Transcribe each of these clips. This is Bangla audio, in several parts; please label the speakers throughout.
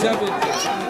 Speaker 1: しっ
Speaker 2: て。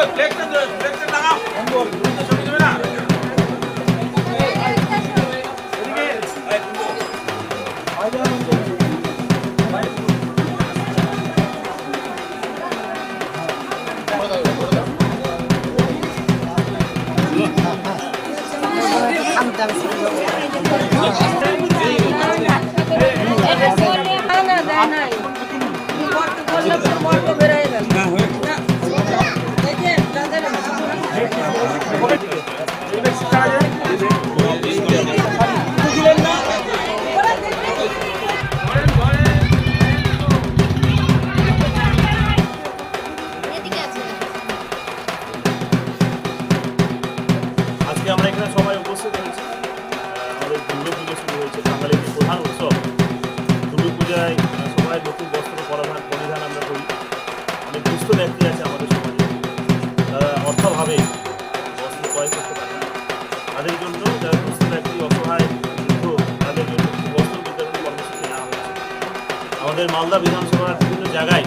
Speaker 2: দেয়
Speaker 1: বাঙালির প্রধান উৎসব। সবাই নতুন বস্ত্র পরিধান পরিধান আমরা করি। অনেক দুস্থ ব্যক্তি আছে আমাদের সমাজে। তারা অর্থভাবে বস্ত্র ক্রয় করতে পারে তাদের জন্য যারা দুস্থ ব্যক্তি, অসহায় তাদের জন্য বস্ত্র বিতরণ কর্মসূচি নেওয়া হয়েছে। আমাদের মালদা বিধানসভার বিভিন্ন জায়গায়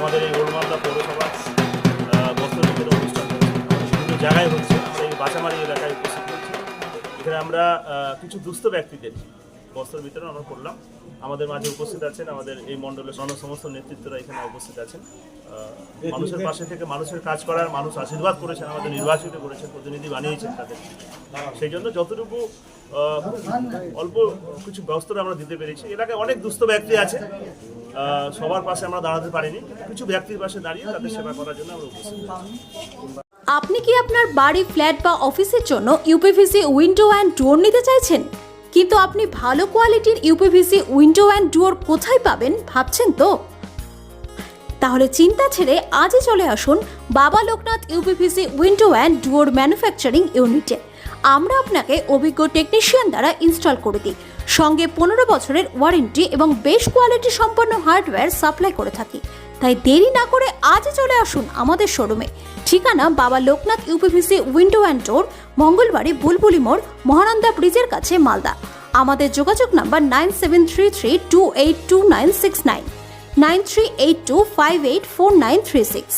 Speaker 1: আমাদের এই ওল্ড মালদা পৌরসভা বস্ত্র বিতরণ অনুষ্ঠান বিভিন্ন জায়গায় হচ্ছে। বাঁচামারি এলাকায় উপস্থিত হচ্ছে এখানে আমরা কিছু দুস্থ ব্যক্তিদের বস্ত্র বিতরণ আমরা করলাম। আমাদের মাঝে উপস্থিত আছেন আমাদের এই মণ্ডলের সমস্ত নেতৃত্বরা এখানে উপস্থিত আছেন। মানুষের পাশে থেকে মানুষের কাজ করার মানুষ আশীর্বাদ করেছেন, আমাদের নির্বাচিত করেছেন, প্রতিনিধি বানিয়েছেন তাদের। সেই জন্য যতটুকু অল্প কিছু বস্ত্র আমরা দিতে পেরেছি। এলাকায় অনেক দুস্থ ব্যক্তি আছে। সবার পাশে আমরা দাঁড়াতে পারিনি। কিছু ব্যক্তির পাশে দাঁড়িয়ে তাদের সেবা করার জন্য আমরা উপস্থিত। হয়েছি।
Speaker 3: আপনি কি আপনার বাড়ি, ফ্ল্যাট বা অফিসের জন্য ইউপিভিসি উইন্ডো অ্যান্ড ডোর নিতে চাইছেন? কিন্তু আপনি ভালো কোয়ালিটির ইউপিভিসি উইন্ডো অ্যান্ড ডোর কোথায় পাবেন ভাবছেন তো? তাহলে চিন্তা ছেড়ে আজই চলে আসুন Baba Loknath UPVC window and door manufacturing ইউনিটে। আমরা আপনাকে অভিজ্ঞ টেকনিশিয়ান দ্বারা ইনস্টল করে দিই। সঙ্গে পনেরো বছরের ওয়ারেন্টি এবং বেশ কোয়ালিটি সম্পন্ন হার্ডওয়্যার সাপ্লাই করে থাকি। তাই দেরি না করে আজই চলে আসুন আমাদের শোরুমে। ঠিকানা Baba Loknath UPVC window and door, Mangalbari, Bulbuli মোড়, মহানন্দা ব্রিজের কাছে মালদা। আমাদের যোগাযোগ number nine seven three three two eight two nine six nine nine three eight two five eight four nine three six.